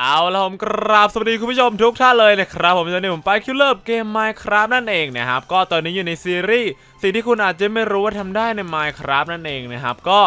เอาละผมกราบสวัสดีคุณผู้ชมทุกท่านเลยนะครับ ผมตอนนี้ผมไปคิวเลอร์เกม Minecraft นั่นเองนะครับ ก็ตอนนี้อยู่ในซีรีส์สิ่งที่คุณอาจจะไม่รู้ว่าทำได้ใน Minecraft นั่นเองนะครับ ก็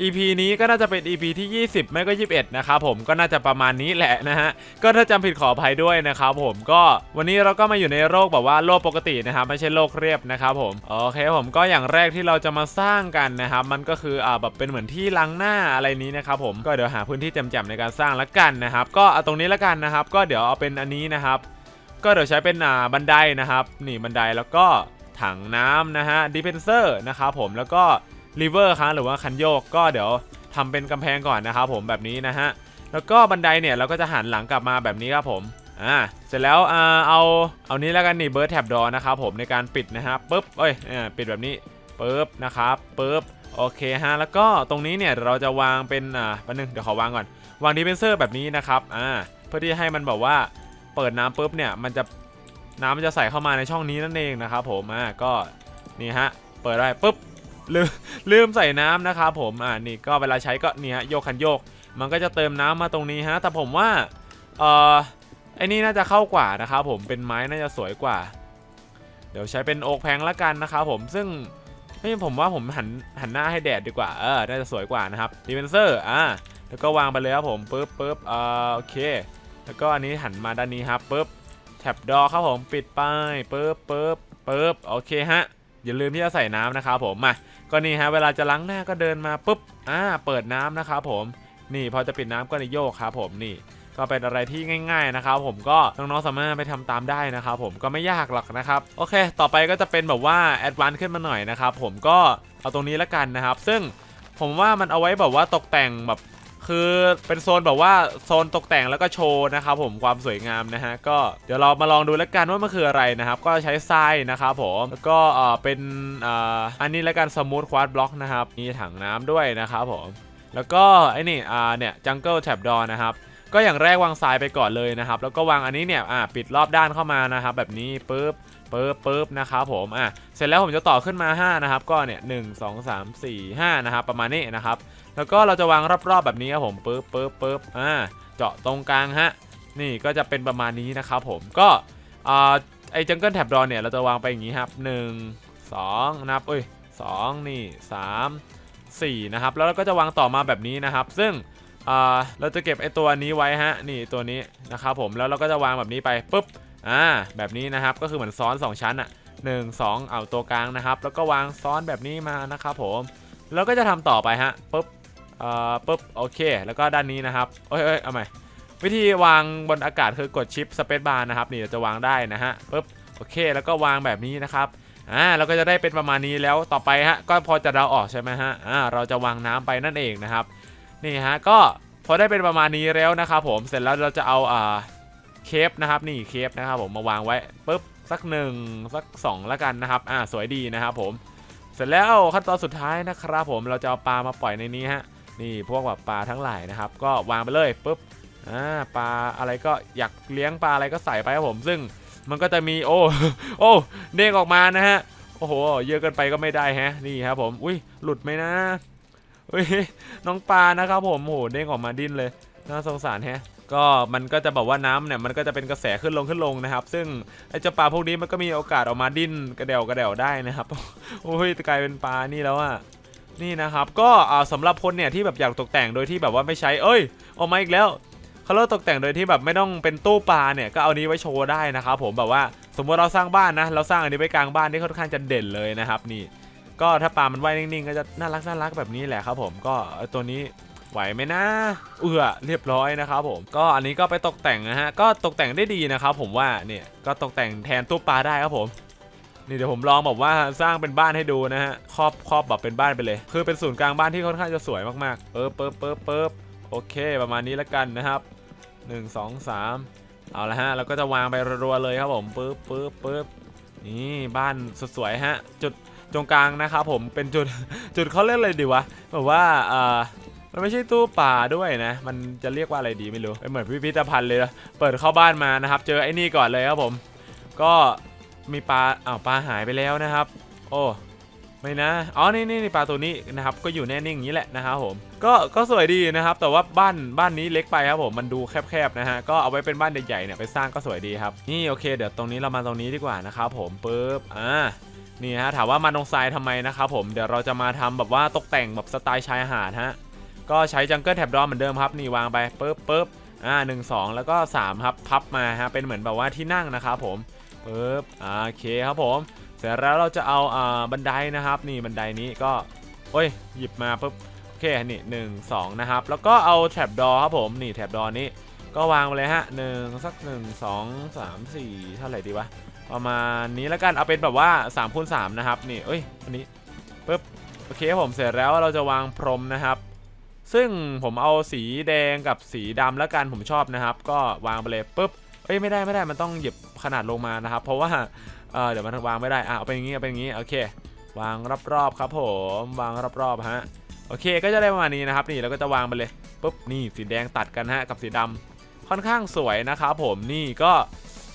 EP นี้ก็น่าจะเป็น EP ที่ 20 ไม่ก็ 21 นะครับผมก็น่าจะประมาณนี้แหละนะฮะ ก็ถ้าจำผิดขออภัยด้วยนะครับผมก็วันนี้เราก็มาอยู่ในโลกแบบว่าโลกปกตินะครับไม่ใช่โลกเรียบนะครับผมโอเคผมก็อย่างแรกที่เราจะมาสร้างกันนะครับมันก็คืออ่าแบบเป็นเหมือนที่ล้างหน้าอะไรนี้นะครับผมก็เดี๋ยวหาพื้นที่จ่มๆในการสร้างละกันนะครับก็เอาตรงนี้ละกันนะครับ ก็เดี๋ยวเอาเป็นอันนี้นะครับ ก็เดี๋ยวใช้เป็นอ่าบันไดนะครับ นี่บันไดแล้วก็ถังน้ำนะฮะดิเพนเซอร์นะครับผมแล้วก็ รีเวอร์ครับหรือว่าคันโยกก็เดี๋ยวทำเป็นกำแพงก่อนนะครับผมแบบนี้นะฮะแล้วก็บันไดเนี่ยเราก็จะหันหลังกลับมาแบบนี้ครับผมอ่าเสร็จแล้วอ่าเอาเอานี้แล้วกันนี่เบิร์ดแท็บดอนะครับผมในการปิดนะฮะปุ๊บเอ้ยอ่อปิดแบบนี้ปุ๊บนะครับปุ๊บโอเคฮะแล้วก็ตรงนี้เนี่ยเราจะวางเป็นอ่าแป๊บนึงเดี๋ยวขอวางก่อนวางดิเพนเซอร์แบบนี้นะครับอ่าเพื่อที่ให้มันแบบว่าเปิดน้ำปุ๊บเนี่ยมันจะน้ำมันจะใส่เข้ามาในช่องนี้นั่นเองนะครับผมอ่าก็นี่ฮะเปิดได้ปุ๊บ ลืมลืมใส่น้ำนะครับผมอ่านี่ก็เวลาใช้ก็เนี่ฮะโยกคันโยก มันก็จะเติมน้ำมาตรงนี้ฮะแต่ผมว่าเอ่อไอ้นี่น่าจะเข้ากว่านะครับผมเป็นไม้น่าจะสวยกว่า เดี๋ยวใช้เป็นโอ๊กแพงละกันนะครับผมซึ่งไม่ผมว่าผมหันหันหน้าให้แดดดีกว่าเออน่าจะสวยกว่านะครับดีเวนเซอร์อ่าแล้วก็วางไปเลยครับผมปุ๊บปุ๊บอ่าโอเค แล้วก็อันนี้หันมาด้านนี้ครับปุ๊บแท็บดอครับผมปิดไปปุ๊บปุ๊บปุ๊บโอเคฮะ อย่าลืมที่จะใส่น้ำนะครับผมมาก็นี่ฮะเวลาจะล้างหน้าก็เดินมาปุ๊บอ่าเปิดน้ำนะครับผมนี่พอจะปิดน้ำก็ในโยกครับผมนี่ก็เป็นอะไรที่ง่ายๆนะครับผมก็น้องๆสามารถไปทำตามได้นะครับผมก็ไม่ยากหรอกนะครับโอเค ต่อไปก็จะเป็นแบบว่าแอดวานซ์ขึ้นมาหน่อยนะครับผมก็เอาตรงนี้ละกันนะครับ ซึ่งผมว่ามันเอาไว้แบบว่าตกแต่งแบบ คือเป็นโซนแบบว่าโซนตกแต่งแล้วก็โชว์นะครับผมความสวยงามนะฮะก็เดี๋ยวเรามาลองดูแล้วกันว่ามันคืออะไรนะครับ ก็ใช้ทรายนะครับผมแล้วก็เอ่อเป็นอ่าอันนี้แล้วกันสมูทควาดบล็อกนะครับมีถังน้ำด้วยนะครับผมแล้วก็ไอ้นี่อ่าเนี่ยจังเกิลแท็บดอนะครับก็อย่างแรกวางทรายไปก่อนเลยนะครับ แล้วก็วางอันนี้เนี่ยอ่าปิดรอบด้านเข้ามานะครับ แบบนี้ปุ๊บ ปุ๊บปุ๊บนะครับผมอะเสร็จแล้วผมจะต่อขึ้นมา 5 นะครับ ก็เนี่ยหนึ่งสองสามสี่ห้านะครับ ประมาณนี้นะครับ แล้วก็เราจะวางรอบๆแบบนี้ครับผมปึ๊บปึ๊บปึ๊บอ่าเจาะตรงกลางฮะนี่ก็จะเป็นประมาณนี้นะครับผมก็อ่าไอ้จังเกิลแท็บดอเนี่ยเราจะวางไปอย่างนี้ครับ1 2นับเอ้ย2นี่3 4นะครับ แล้วเราก็จะวางต่อมาแบบนี้นะครับ ซึ่งอ่าเราจะเก็บไอ้ตัวนี้ไว้ฮะนี่ตัวนี้นะครับผมแล้วเราก็จะวางแบบนี้ไปปุ๊บ อ่าแบบนี้นะครับก็คือเหมือนซ้อน 2 ชั้นอะหนึ่งสองเอาตัวกลางนะครับ แล้วก็วางซ้อนแบบนี้มานะครับผมแล้วก็จะทำต่อไปฮะปุ๊บเอ่อปุ๊บโอเค แล้วก็ด้านนี้นะครับเอ้ยเอ้ยเอาใหม่วิธีวางบนอากาศคือกดชิปสเปซบาร์นะครับนี่จะวางได้นะฮะปุ๊บโอเค แล้วก็วางแบบนี้นะครับอ่าเราก็จะได้เป็นประมาณนี้แล้วต่อไปฮะก็พอจะเราออกใช่ไหมฮะอ่าเราจะวางน้ำไปนั่นเองนะครับนี่ฮะก็พอได้เป็นประมาณนี้แล้วนะครับผมเสร็จแล้วเราจะเอาอ่า เคปนะครับนี่เคปนะครับผมมาวางไว้ปุ๊บสักหนึ่งสักสองแล้วกันนะครับอ่าสวยดีนะครับผมเสร็จแล้วขั้นตอนสุดท้ายนะครับผมเราจะเอาปลามาปล่อยในนี้ฮะนี่พวกแบบปลาทั้งหลายนะครับ ก็วางไปเลยปุ๊บอ่าปลาอะไรก็อยากเลี้ยงปลาอะไรก็ใส่ไปครับผม ซึ่งมันก็จะมีโอ้โอ้เด้งออกมานะฮะโอ้โห เยอะเกินไปก็ไม่ได้ฮะนี่ครับผมอุ้ยหลุดไหมนะอุ้ยน้องปลานะครับผมโอ้โหเด้งออกมาดิ้นเลยน่าสงสารแฮะ ก็มันก็จะแบบว่าน้ำเนี่ยมันก็จะเป็นกระแสขึ้นลงขึ้นลงนะครับ ซึ่งไอ้เจ้าปลาพวกนี้มันก็มีโอกาสออกมาดิ้นกระเดวกระเดวได้นะครับ โอ้ยกลายเป็นปลานี่แล้วอะนี่นะครับก็อ่าสำหรับคนเนี่ยที่แบบอยากตกแต่งโดยที่แบบว่าไม่ใช้เอ้ยออกมาอีกแล้วเขาเรียกว่าตกแต่งโดยที่แบบไม่ต้องเป็นตู้ปลาเนี่ยก็เอานี้ไว้โชว์ได้นะครับผมแบบว่าสมมติเราสร้างบ้านนะเราสร้างอันนี้ไว้กลางบ้านที่ค่อนข้างจะเด่นเลยนะครับนี่ ก็ถ้าปลามันว่ายนิ่งๆก็จะน่ารักน่ารักแบบนี้แหละครับผมก็ตัวนี้ ไหวไหมนะ เอือเรียบร้อยนะครับผม ก็อันนี้ก็ไปตกแต่งนะฮะ ก็ตกแต่งได้ดีนะครับผมว่าเนี่ยก็ตกแต่งแทนตู้ปลาได้ครับผมนี่เดี๋ยวผมลองแบบว่าสร้างเป็นบ้านให้ดูนะฮะครอบครอบแบบเป็นบ้านไปเลย คือเป็นศูนย์กลางบ้านที่ค่อนข้างจะสวยมากๆเปิบเปิบเปิบเปิบโอเค ประมาณนี้แล้วกันนะครับ 1 2 3 เอาละฮะเราก็จะวางไปรัวๆเลยครับผมปึ๊บปึ๊บปึ๊บนี่บ้านสสวยฮะ จุดตรงกลางนะครับผมเป็นจุดจุดเขาเรียกอะไรดีวะแบบว่าเอ่อ มันไม่ใช่ตู้ป่าด้วยนะ มันจะเรียกว่าอะไรดีไม่รู้เป็นเหมือนพิพิธภัณฑ์เลยนะเปิดเข้าบ้านมานะครับ เจอไอ้นี่ก่อนเลยครับผม ก็มีปลาอ้าวปลาหายไปแล้วนะครับ โอ้ไม่นะ อ๋อ นี่นี่นปลาตัวนี้นะครับ ก็อยู่แน่นิ่งอย่างนี้แหละนะครับผม ก็ ก็สวยดีนะครับ แต่ว่าบ้าน บ้านนี้เล็กไปครับผม มันดูแคบๆนะฮะ ก็เอาไว้เป็นบ้านใหญ่ๆเนี่ยไปสร้างก็สวยดีครับ นี่โอเค เดี๋ยวตรงนี้เรามาตรงนี้ดีกว่านะครับผมปึ๊บ อ่า นี่ฮะ ถามว่ามาตรงทรายทำไมนะครับผม เดี๋ยวเราจะมาทำแบบว่าตกแต่งแบบสไตล์ชายหาดฮะ ก็ใช้จังเกิลแท็บดอมเหมือนเดิมครับนี่วางไปปึ๊บปึ๊บอ่าหนึ่งสองแล้วก็สามครับพับมาฮะเป็นเหมือนแบบว่าที่นั่งนะครับผมปึ๊บโอเคครับผม เสร็จแล้วเราจะเอาอ่าบันไดนะครับ นี่บันไดนี้ก็โอ้ยหยิบมาปุ๊บโอเคนี่หนึ่งสองนะครับ แล้วก็เอาแท็บดอครับผมนี่แท็บดอนี้ก็วางไปเลยฮะหนึ่งสักหนึ่งสองสามสี่เท่าไหร่ดีวะประมาณนี้แล้วกันเอาเป็นแบบว่า3ามคูณสนะครับนี่เอ้ยอันนี้ปุ๊บโอเคครับผมเสร็จแล้วเราจะวางพรมนะครับ ซึ่งผมเอาสีแดงกับสีดำแล้วกันผมชอบนะครับ ก็วางไปเลยปุ๊บเอ้ยไม่ได้ไม่ได้มันต้องหยิบขนาดลงมานะครับ เพราะว่าเออเดี๋ยวมันวางไม่ได้อะเอาเป็นอย่างงี้เอาเป็นอย่างงี้โอเค วางรอบๆครับ ผมวางรอบๆฮะโอเค ก็จะได้ประมาณนี้นะครับ นี่เราก็จะวางไปเลยปุ๊บนี่สีแดงตัดกันฮะกับสีดำค่อนข้างสวยนะครับผมนี่ก็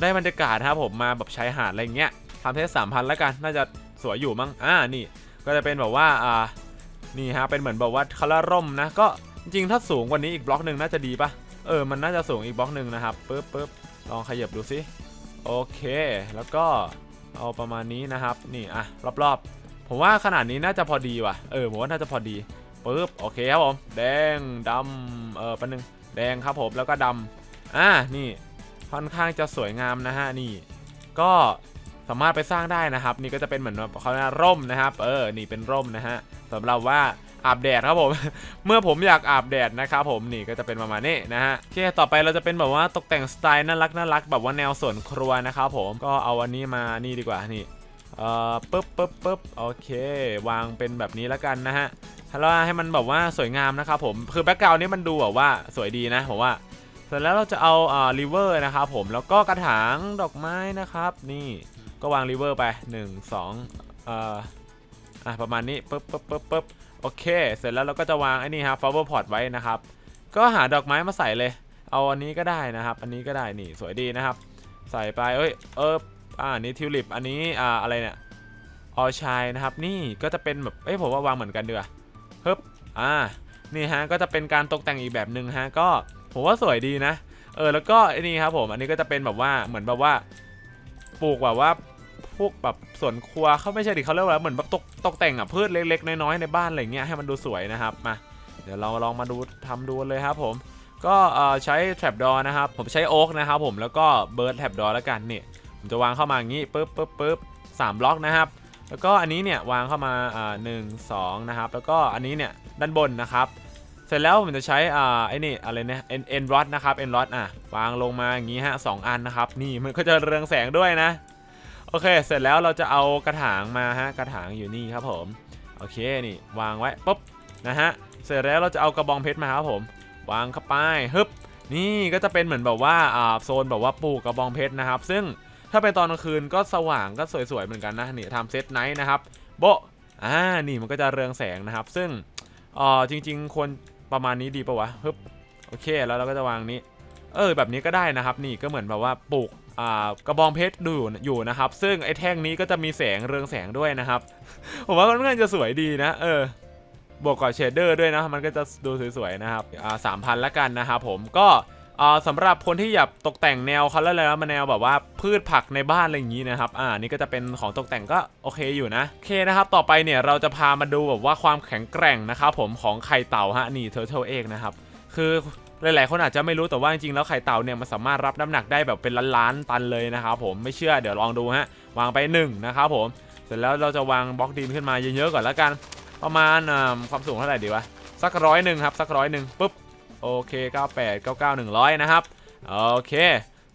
ได้บรรยากาศครับผมมาแบบชายหาดอะไรเงี้ยทำเทสสามพันแล้วกันน่าจะสวยอยู่มั้งอ่านี่ ก็จะเป็นแบบว่าอ่า นี่ฮะเป็นเหมือนแบบว่าคาราร่มนะก็จริงถ้าสูงกว่านี้อีกบล็อกหนึ่งน่าจะดีปะเออมันน่าจะสูงอีกบล็อกหนึ่งนะครับปึ๊บปึ๊บลองขยับดูสิโอเค แล้วก็เอาประมาณนี้นะครับนี่อะรอบๆ ผมว่าขนาดนี้น่าจะพอดีว่ะเออผมว่าน่าจะพอดีปึ๊บโอเคครับผมแดงดำเออแป๊บนึงแดงครับผมแล้วก็ดำอ่านี่ค่อนข้างจะสวยงามนะฮะนี่ ก็ สามารถไปสร้างได้นะครับ นี่ก็จะเป็นเหมือนแบบเขาเรียกร่มนะครับ เออ นี่เป็นร่มนะฮะสำหรับว่าอาบแดดครับผม เมื่อผมอยากอาบแดดนะครับผมนี่ก็จะเป็นประมาณนี้นะฮะโอเคต่อไปเราจะเป็นแบบว่าตกแต่งสไตล์น่ารักน่ารักแบบว่าแนวสวนครัวนะครับผมก็เอาอันนี้มานี่ดีกว่านี่เอ่อปึ๊บปึ๊บปึ๊บโอเค วางเป็นแบบนี้แล้วกันนะฮะแล้วให้มันแบบว่าสวยงามนะครับผมคือแบ็กกราวน์นี้มันดูแบบว่าสวยดีนะผมว่าเสร็จแล้วเราจะเอาอ่าริเวอร์นะครับผมแล้วก็กระถางดอกไม้นะครับนี่ ก็วางริเวอร์ไป 1 2เอ่ออะประมาณนี้ปึ๊บปึ๊บปึ๊บปึ๊บโอเค เสร็จแล้วเราก็จะวางไอ้นี่ครับ flower pot ไว้นะครับ ก็หาดอกไม้มาใส่เลย เอาอันนี้ก็ได้นะครับ อันนี้ก็ได้นี่สวยดีนะครับ ใส่ไปเอ้ยเอออ่านี่ทิวลิปอันนี้อ่าอะไรเนี่ยออชายนะครับนี่ก็จะเป็นแบบเอ้ยผมว่าวางเหมือนกันเดือฮ้บอ่านี่ฮะก็จะเป็นการตกแต่งอีกแบบหนึ่งฮะก็ผมว่าสวยดีนะ เออแล้วก็ไอ้นี่ครับผมอันนี้ก็จะเป็นแบบว่าเหมือนแบบว่าปลูกแบบว่า พวกแบบสวนครัวเขาไม่ใช่ดิเขาเรียกว่าเหมือนแบบตกตกแต่งอะพืชเล็ก ๆ น้อยๆในบ้านอะไรเงี้ยให้มันดูสวยนะครับมาเดี๋ยวเราลองมาดูทำดูเลยครับผมก็ใช้ trap door นะครับผมใช้โอ๊กนะครับผมแล้วก็เบิร์ด trap door แล้วกันนี่ผมจะวางเข้ามาอย่างนี้ปึ๊บปึ๊บปึ๊บสามบล็อกนะครับ แล้วก็อันนี้เนี่ยวางเข้ามาอ่าหนึ่งสองนะครับ แล้วก็อันนี้เนี่ยด้านบนนะครับ เสร็จแล้วผมจะใช้อ่าไอ้นี่อะไรเนี่ย n n rod นรอดนะครับ n rod อะวางลงมาอย่างนี้ฮะสองอันนะครับ นี่มันก็จะเรืองแสงด้วยนะ โอเค เสร็จแล้วเราจะเอากระถางมาฮะ กระถางอยู่นี่ครับผม โอเค นี่วางไว้ปุ๊บนะฮะ เสร็จแล้วเราจะเอากระบองเพชรมาครับผม วางเข้าไปฮึบ นี่ก็จะเป็นเหมือนแบบว่าอ่าโซนแบบว่าปลูกกระบองเพชรนะครับ ซึ่งถ้าเป็นตอนกลางคืนก็สว่างก็สวยๆเหมือนกันนะนี่ทำเซตไนท์นะครับ โบอ่า นี่มันก็จะเรืองแสงนะครับ ซึ่งอ่าจริง ๆ ควรประมาณนี้ดีปะวะฮึบ โอเค แล้วเราก็จะวางนี้ เออ แบบนี้ก็ได้นะครับ นี่ก็เหมือนแบบว่าปลูก กระบองเพชรดูอยู่นะครับ ซึ่งไอ้แท่งนี้ก็จะมีแสงเรืองแสงด้วยนะครับ ผมว่ามันน่าจะสวยดีนะ เออบวกกับเชดเดอร์ด้วยนะ มันก็จะดูสวยๆนะครับอ่าสามพันละกันนะครับผมก็อ่าสำหรับคนที่อยากตกแต่งแนวเขาเรียกอะไรมาแนวแบบว่าพืชผักในบ้านอะไรอย่างนี้นะครับ อ่า นี่ก็จะเป็นของตกแต่งก็โอเคอยู่นะ โอเคนะครับ ต่อไปเนี่ยเราจะพามาดูแบบว่าความแข็งแกร่งนะครับผมของไข่เต่าฮะ นี่เทอร์เทลเอกนะครับ คือ หลายๆคนอาจจะไม่รู้แต่ว่าจริงๆแล้วไข่เต่าเนี่ยมันสามารถรับน้ำหนักได้แบบเป็นล้านๆตันเลยนะครับผมไม่เชื่อเดี๋ยวลองดูฮะวางไปหนึ่งนะครับผมเสร็จแล้วเราจะวางบล็อกดินขึ้นมาเยอะๆก่อนแล้วกัน ประมาณความสูงเท่าไหร่ดีวะสักร้อยหนึ่งครับสักร้อยหนึ่งปุ๊บโอเค 98 99 100 นะครับ โอเค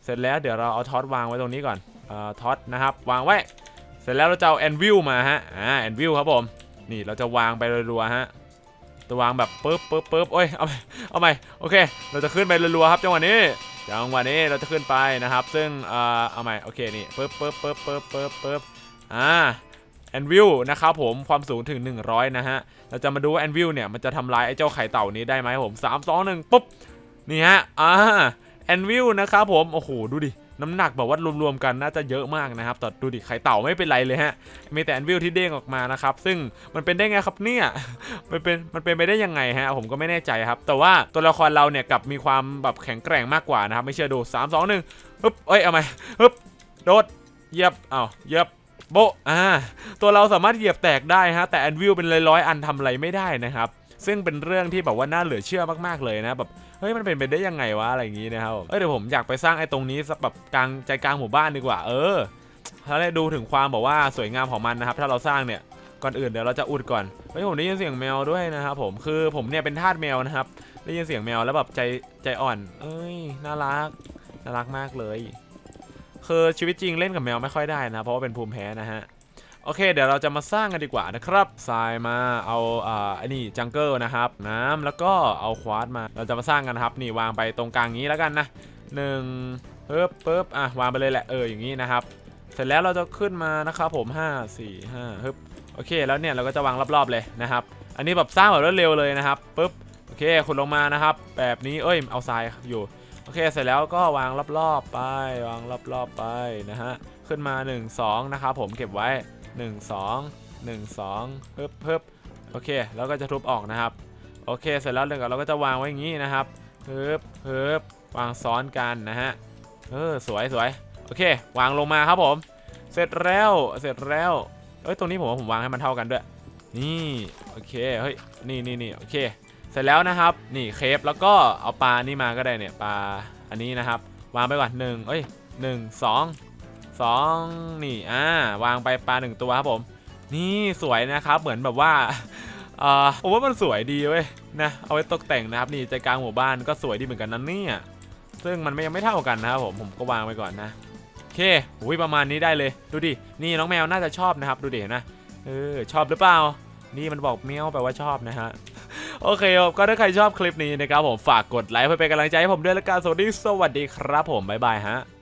เสร็จแล้วเดี๋ยวเราเอาท็อตวางไว้ตรงนี้ก่อนเอ่อท็อตนะครับ วางไว้ เสร็จแล้วเราจะเอาแอนวิลมาฮะ อ่าแอนวิลครับผม นี่เราจะวางไปรัวๆฮะ จะวางแบบปึ๊บปึ๊บปึ๊บโอ้ยเอาไปเอาไปโอเค เราจะขึ้นไปรัวๆครับจังหวะนี้จังหวะนี้เราจะขึ้นไปนะครับ ซึ่งเอ่อเอาใหม่โอเคนี่ปึ๊บปึ๊บปึ๊บปึ๊บปึ๊บปึ๊บอ่าแอนวิลนะครับผมความสูงถึง 100 นะฮะ เราจะมาดูว่าแอนวิลเนี่ย มันจะทำลายไอ้เจ้าไข่เต่านี้ได้ไหมผม 3 2 1 ปุ๊บ นี่ฮะ อ่าแอนวิลนะครับผม โอ้โห ดูดิ น้ำหนักแบบว่ารวมๆกันน่าจะเยอะมากนะครับแต่ดูดิไข่เต่าไม่เป็นไรเลยฮะมีแต่แอนวิลที่เด้งออกมานะครับซึ่งมันเป็นได้ไงครับเนี่ยมันเป็นมันเป็นไปได้ยังไงฮะผมก็ไม่แน่ใจครับ แต่ว่าตัวละครเราเนี่ยกับมีความแบบแข็งแกร่งมากกว่านะครับไม่เชื่อดู3 2 1ฮึบเอ้ยเอาไหมฮึบโดดเย็บเอ้าเย็บ โบอ่าตัวเราสามารถเหยียบแตกได้ฮะ แต่แอนวิลเป็นร้อยๆอันทำอะไรไม่ได้นะครับ ซึ่งเป็นเรื่องที่แบบว่าน่าเหลือเชื่อมากๆเลยนะแบบเฮ้ยมันเป็นไปได้ยังไงวะอะไรอย่างงี้นะครับเอ้ยเดี๋ยวผมอยากไปสร้างไอ้ตรงนี้แบบกลางใจกลางหมู่บ้านดีกว่า เออถ้าได้ดูถึงความแบบว่าสวยงามของมันนะครับ ถ้าเราสร้างเนี่ยก่อนอื่นเดี๋ยวเราจะอุดก่อนเฮ้ยผมได้ยินเสียงแมวด้วยนะครับผมคือผมเนี่ยเป็นทาสแมวนะครับได้ยินเสียงแมวแล้วแบบใจใจอ่อน เอ้ยน่ารักน่ารักมากเลย คือชีวิตจริงเล่นกับแมวไม่ค่อยได้นะ เพราะว่าเป็นภูมิแพ้นะฮะ โอเค เดี๋ยวเราจะมาสร้างกันดีกว่านะครับทรายมาเอาอ่าอันนี้จังเกิลนะครับ น้ำแล้วก็เอาควาร์ตมา เราจะมาสร้างกันนะครับ นี่วางไปตรงกลางนี้แล้วกันนะหนึ่งปึ๊บปึ๊บอะวางไปเลยแหละเอออย่างนี้นะครับ เสร็จแล้วเราจะขึ้นมานะครับผม 5 4 5ฮึบโอเค แล้วเนี่ยเราก็จะวางรอบๆเลยนะครับ อันนี้แบบสร้างแบบรวดเร็วเลยนะครับปึ๊บโอเคขุดลงมานะครับ แบบนี้เอ้ยเอาทรายอยู่ อเค เสร็จแล้วก็วางรอบๆไป วางรอบๆไปนะฮะ ขึ้นมา 1 2 นะครับผมเก็บไว้ 1 2 1 2ฮึบฮึบโอเค แล้วก็จะทุบออกนะครับ โอเค เสร็จแล้วเดี๋ยวเราก็จะวางไว้อย่างนี้นะครับฮึบฮึบวางซ้อนกันนะฮะ เออ สวยสวยโอเค วางลงมาครับผม เสร็จแล้ว เสร็จแล้ว เอ้ย ตรงนี้ผมว่าผมวางให้มันเท่ากันด้วย นี่ โอเค เฮ้ย นี่นี่นี่โอเค เสร็จแล้วนะครับ นี่เคฟแล้วก็เอาปลานี่มาก็ได้เนี่ยปลาอันนี้นะครับ วางไปก่อนหนึ่งเอ้ยหนึ่งสองสองนี่อ่าวางไปปลาหนึ่งตัวครับผม นี่สวยนะครับเหมือนแบบว่าเออผมว่ามันสวยดีเว้ยนะเอาไว้ตกแต่งนะครับนี่ใจกลางหมู่บ้านก็สวยดีเหมือนกันนั่นเนี่ยซึ่งมันไม่ยังไม่เท่ากันนะครับผมผมก็วางไปก่อนนะโอเคอุ้ยประมาณนี้ได้เลยดูดินี่น้องแมวน่าจะชอบนะครับ ดูดิเห็นนะเออชอบหรือเปล่า นี่มันบอกเมียวแปลว่าชอบนะฮะ โอเคครับก็ถ้าใครชอบคลิปนี้นะครับผมฝากกดไลค์เพื่อเป็นกำลังใจให้ผมด้วยละกันสวัสดีสวัสดีครับผมบ๊ายบายฮะ